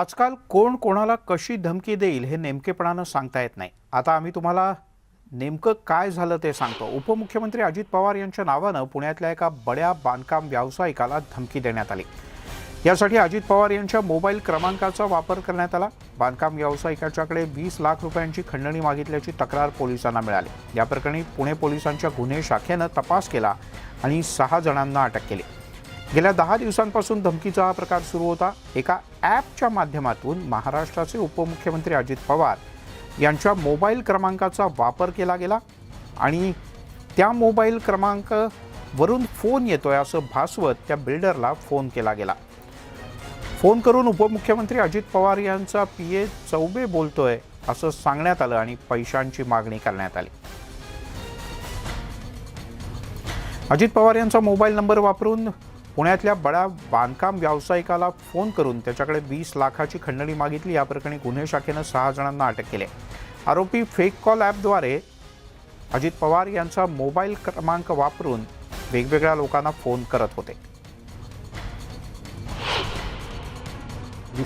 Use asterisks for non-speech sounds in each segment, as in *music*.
आजकाल कोण कोणाला कशी धमकी देईल हे नेमकेपणानं सांगता येत नाही. आता आम्ही तुम्हाला नेमकं काय झालं ते सांगतो. उपमुख्यमंत्री अजित पवार यांच्या नावानं पुण्यातल्या एका बड्या बांधकाम व्यावसायिकाला धमकी देण्यात आली. यासाठी अजित पवार यांच्या मोबाईल क्रमांकाचा वापर करण्यात आला. बांधकाम व्यावसायिकाच्याकडे वीस लाख रुपयांची खंडणी मागितल्याची तक्रार पोलिसांना मिळाली. या प्रकरणी पुणे पोलिसांच्या गुन्हे शाखेनं तपास केला आणि सहा जणांना अटक केली. गेल्या दहा दिवसांपासून धमकीचा हा प्रकार सुरू होता. एका ॲपच्या माध्यमातून महाराष्ट्राचे उपमुख्यमंत्री अजित पवार यांच्या मोबाईल क्रमांकाचा वापर केला गेला आणि त्या मोबाईल क्रमांक वरून फोन येतोय असं भासवत त्या बिल्डरला फोन केला गेला. फोन करून उपमुख्यमंत्री अजित पवार यांचा पी ए चौबे बोलतोय असं सांगण्यात आलं आणि पैशांची मागणी करण्यात आली. अजित पवार यांचा मोबाईल नंबर वापरून पुण्यातल्या बड्या बांधकाम व्यावसायिकाला फोन करून त्याच्याकडे वीस लाखाची खंडणी मागितली. या प्रकरणी गुन्हे शाखेनं सहा जणांना अटक केली. आरोपी फेक कॉल ॲपद्वारे अजित पवार यांचा मोबाईल क्रमांक वापरून वेगवेगळ्या लोकांना फोन करत होते.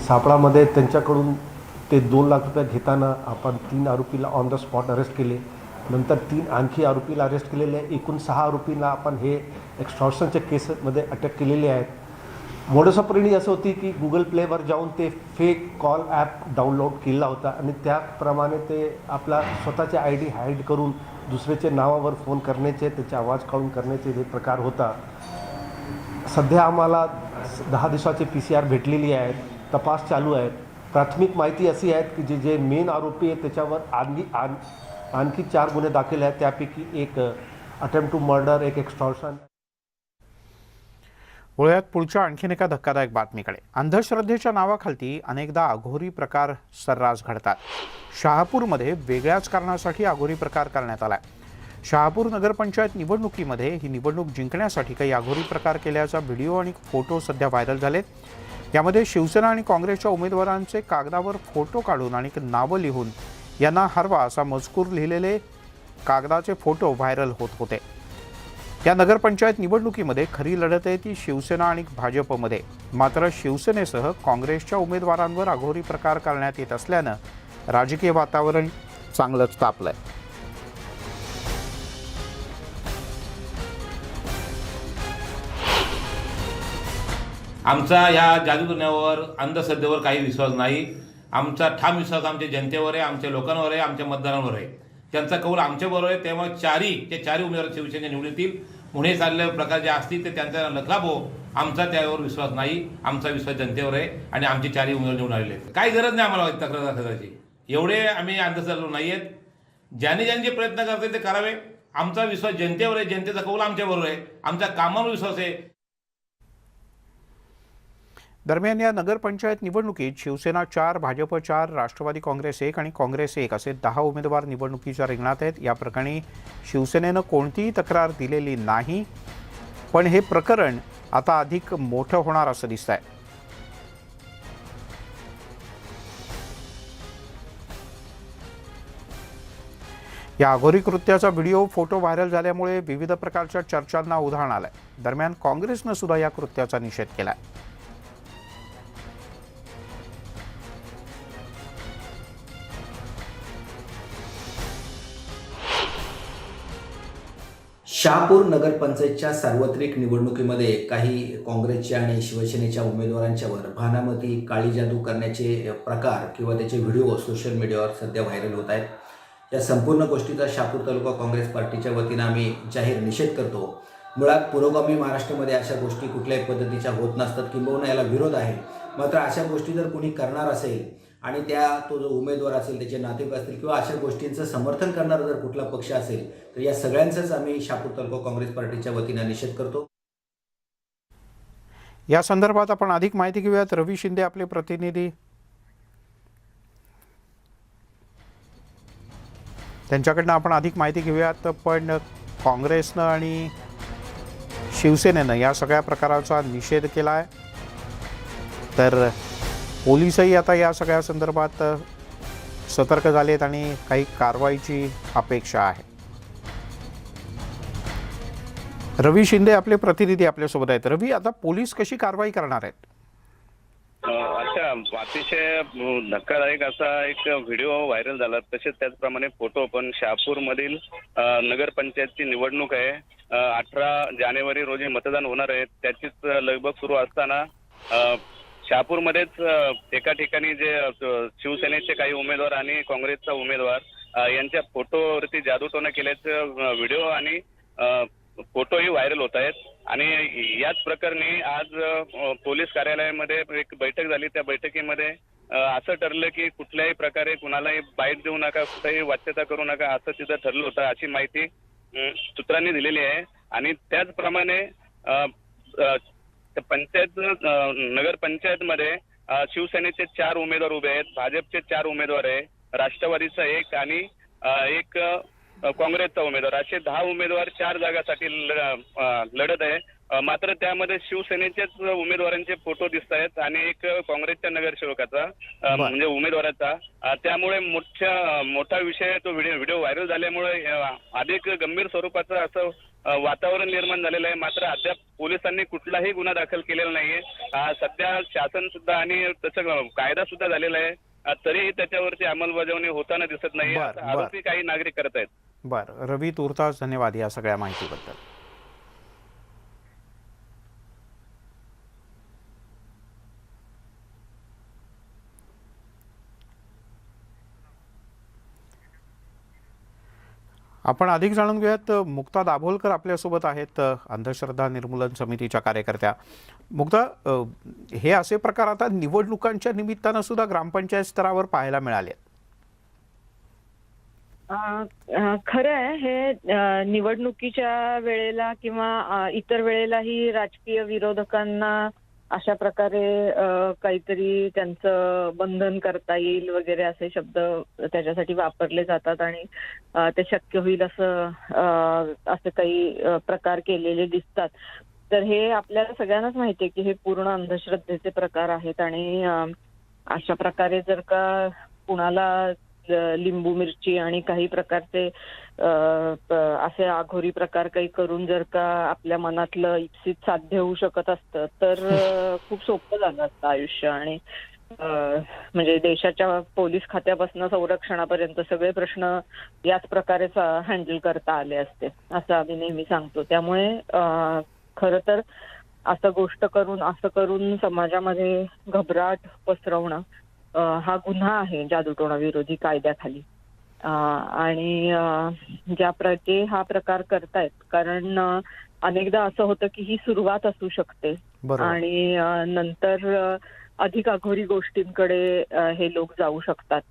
सापळामध्ये त्यांच्याकडून ते दोन लाख रुपये घेताना आपण तीन आरोपीला ऑन द स्पॉट अरेस्ट केले. नंतर तीन आणखी आरोपीला अरेस्ट केलेले आहे. एकूण सहा आरोपींना आपण हे एक्स्ट्रॉशनच्या केसमध्ये अटक केलेली आहेत मोडसपरिणी असं होती की गुगल प्लेवर जाऊन ते फेक कॉल ॲप डाउनलोड केला होता आणि त्याप्रमाणे ते आपला स्वतःचे आय डी हाईड करून दुसऱ्याच्या नावावर फोन करण्याचे त्याचे आवाज काढून करण्याचे हे प्रकार होता. सध्या आम्हाला दहा दिवसाचे पी सी आर भेटलेली आहेत तपास चालू आहे. प्राथमिक माहिती अशी आहेत की जे जे मेन आरोपी आहेत त्याच्यावर आणली आण आणखी चार गुन्हे दाखल आहेत. त्यापैकी एक अटेम्प्ट टू मर्डर एक एक्स्टॉर्शन वळूयात पुढच्या आणखीन एका धक्कादायक बातमीकडे. अंधश्रद्धेच्या नावाखालती अनेकदा अघोरी प्रकार सर्रास घडतात. शहापूरमध्ये वेगळ्याच कारणासाठी अघोरी प्रकार करण्यात आलाय. शहापूर नगरपंचायत निवडणुकीमध्ये ही निवडणूक जिंकण्यासाठी काही अघोरी प्रकार केल्याचा व्हिडिओ आणि फोटो सध्या व्हायरल झालेत. यामध्ये शिवसेना आणि काँग्रेसच्या उमेदवारांचे कागदावर फोटो काढून आणि नावं लिहून यांना हरवा असा मजकूर लिहिलेले कागदाचे फोटो व्हायरल होत होते. या नगरपंचायत निवडणुकीमध्ये खरी लढत आहे ती शिवसेना आणि भाजपमध्ये. मात्र शिवसेनेसह काँग्रेसच्या उमेदवारांवर अघोरी प्रकार करण्यात येत असल्यानं राजकीय वातावरण चांगलंच तापलंय. आमचा या जादूटोण्यावर अंधश्रद्धेवर काही विश्वास नाही. आमचा ठाम विश्वास आमच्या जनतेवर आहे आमच्या लोकांवर आहे आमच्या मतदारांवर आहे. त्यांचा कौल आमच्याबरोबर आहे तेव्हा चारी ते चारी उमेदवार शिवसेने निवडतील येतील. पुणे चालले प्रकार जे असतील ते त्यांचा लखलाभो आमचा त्यावर विश्वास नाही आमचा विश्वास जनतेवर आहे आणि आमचे चारही उमेदवार निवडून आलेले आहेत. काही गरज नाही आम्हाला तक्रार दाखल करायची एवढे आम्ही अंधश्रद्धा नाही आहेत. ज्याने ज्यांचे प्रयत्न करते ते करावे. आमचा विश्वास जनतेवर आहे जनतेचा कौल आमच्याबरोबर आहे. आमच्या कामावर विश्वास आहे. दरम्यान या नगरपंचायत निवडणुकीत शिवसेना चार भाजप चार राष्ट्रवादी काँग्रेस एक आणि काँग्रेस एक असे दहा उमेदवार निवडणुकीच्या रिंगणात आहेत. या प्रकरणी शिवसेनेनं कोणतीही तक्रार दिलेली नाही. पण हे प्रकरण आता अधिक मोठं होणार असं दिसत आहे या अघोरी कृत्याचा व्हिडिओ फोटो व्हायरल झाल्यामुळे विविध प्रकारच्या चर्चांना उधाण आलंय. दरम्यान काँग्रेसनं सुद्धा या कृत्याचा निषेध केलाय. शहापूर नगरपंचायतच्या सार्वत्रिक निवडणुकीमध्ये काही काँग्रेसच्या आणि शिवसेनेच्या उमेदवारांच्यावर भानामती काळी जादू करण्याचे प्रकार किंवा त्याचे व्हिडिओ सोशल मीडियावर सध्या व्हायरल होत आहेत. या संपूर्ण गोष्टीचा शहापूर तालुका काँग्रेस पार्टीच्या वतीनं आम्ही जाहीर निषेध करतो. मुळात पुरोगामी महाराष्ट्रामध्ये अशा गोष्टी कुठल्याही पद्धतीच्या होत नसतात किंबहुना याला विरोध आहे. मात्र अशा गोष्टी जर कोणी करणार असेल आणि त्या तो जो उमेदवार असेल त्याचे नातेवाईक असतील किंवा अशा गोष्टींचं समर्थन करणारा जर कुठला पक्ष असेल तर या सगळ्यांचाच आम्ही शापूर तालुका काँग्रेस पार्टीच्या वतीनं निषेध करतो. या संदर्भात आपण अधिक माहिती घेऊयात. रवी शिंदे आपले प्रतिनिधी. त्यांच्याकडनं आपण अधिक माहिती घेऊयात पण काँग्रेसनं आणि शिवसेनेनं या सगळ्या प्रकाराचा निषेध केला आहे तर पोलिसही आता या सगळ्या संदर्भात सतर्क झालेत आणि काही कारवाईची अपेक्षा आहे. रवी शिंदे आपले प्रतिनिधी आपल्यासोबत आहेत. रवी आता पोलीस कशी कारवाई करणार आहेत? अच्छा अतिशय धक्कादायक असा एक व्हिडिओ व्हायरल झाला. तसेच त्याचप्रमाणे फोटो पण शहापूरमधील अं, नगरपंचायतची निवडणूक आहे. अठरा जानेवारी रोजी मतदान होणार आहे. त्याचीच लगबग सुरू असताना शहापूरमध्येच एका ठिकाणी जे शिवसेनेचे काही उमेदवार आणि काँग्रेसचा उमेदवार यांच्या फोटोवरती जादूटोणा केल्याचं व्हिडिओ आणि फोटोही व्हायरल होत आहेत. आणि याच प्रकरणी आज पोलीस कार्यालयामध्ये एक बैठक झाली. त्या बैठकीमध्ये असं ठरलं की कुठल्याही प्रकारे कुणालाही बाईट देऊ नका कुठेही वाच्यता करू नका असं तिथं ठरलं होतं अशी माहिती सूत्रांनी दिलेली आहे. आणि त्याचप्रमाणे त्या पंचायत अ, नगरपंचायतमध्ये अ, शिवसेनेचे चार उमेदवार उभे आहेत भाजपचे चार उमेदवार आहे राष्ट्रवादीचा एक आणि एक काँग्रेसचा उमेदवार. असे दहा उमेदवार चार जागासाठी लढत आहे. मात्र त्यामध्ये शिवसेनेचेच उमेदवारांचे फोटो दिसत आहेत आणि एक काँग्रेसच्या नगरसेवकाचा. म्हणजे उमेदवाराचा. त्यामुळे मोठ्या मोठा विषय तो व्हिडिओ व्हिडिओ व्हायरल झाल्यामुळे अधिक गंभीर स्वरूपाचं असं वातावरण निर्माण झालेलं आहे. मात्र अद्याप पोलिसांनी कुठलाही गुन्हा दाखल केलेला नाहीये. सध्या शासन सुद्धा आणि तसं कायदा सुद्धा झालेला आहे. तरीही त्याच्यावरती अंमलबजावणी होताना दिसत नाही. आरोपी काही नागरिक करत आहेत. बरं. रवी तुर्तास धन्यवाद या सगळ्या माहितीबद्दल. आपण अधिक जाणून घेऊयात मुक्ता दाभोलकर आपल्यासोबत आहेत अंधश्रद्धा निर्मूलन समितीच्या कार्यकर्त्या. मुक्ता हे असे प्रकार आता निवडणुकांच्या निमित्तानं सुद्धा ग्रामपंचायत स्तरावर पाहायला मिळाले खरं आहे हे निवडणुकीच्या वेळेला किंवा इतर वेळेलाही राजकीय विरोधकांना अशा प्रकारे काहीतरी त्यांचं बंधन करता येईल वगैरे असे शब्द त्याच्यासाठी वापरले जातात आणि ते शक्य होईल असं असे काही प्रकार केलेले दिसतात. तर हे आपल्याला सगळ्यांनाच माहिती आहे की हे पूर्ण अंधश्रद्धेचे प्रकार आहेत आणि अशा प्रकारे जर का कुणाला लिंबू मिरची आणि काही प्रकारचे असे आघोरी प्रकार काही करून जर का आपल्या मनातलं इप्सित साध्य होऊ शकत असतं तर *laughs* खूप सोपं झालं असतं आयुष्य आणि म्हणजे देशाच्या पोलीस खात्यापासून संरक्षणापर्यंत सगळे प्रश्न याच प्रकारे हँडल करता आले असते असं आम्ही नेहमी सांगतो. त्यामुळे खरं तर असं गोष्ट करून असं करून समाजामध्ये घबराट पसरवणं हा गुन्हा आहे जादूटोणा विरोधी कायद्याखाली. आणि ज्या प्रते हा प्रकार करतायत. कारण अनेकदा असं होतं की ही सुरुवात असू शकते. आणि नंतर अधिक अघोरी गोष्टींकडे हे लोक जाऊ शकतात.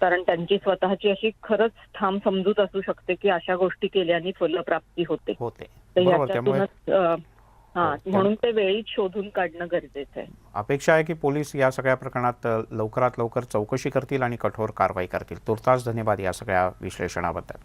कारण त्यांची स्वतःची अशी खरंच ठाम समजूत असू शकते की अशा गोष्टी केल्याने फलप्राप्ती होते. होते. तर हा हो, म्हणून ते वेळीच शोधून काढणं गरजेचं आहे. अपेक्षा आहे की पोलीस या सगळ्या प्रकरणात लवकरात लवकर चौकशी करतील आणि कठोर कारवाई करतील. तुर्तास धन्यवाद या सगळ्या विश्लेषणाबद्दल.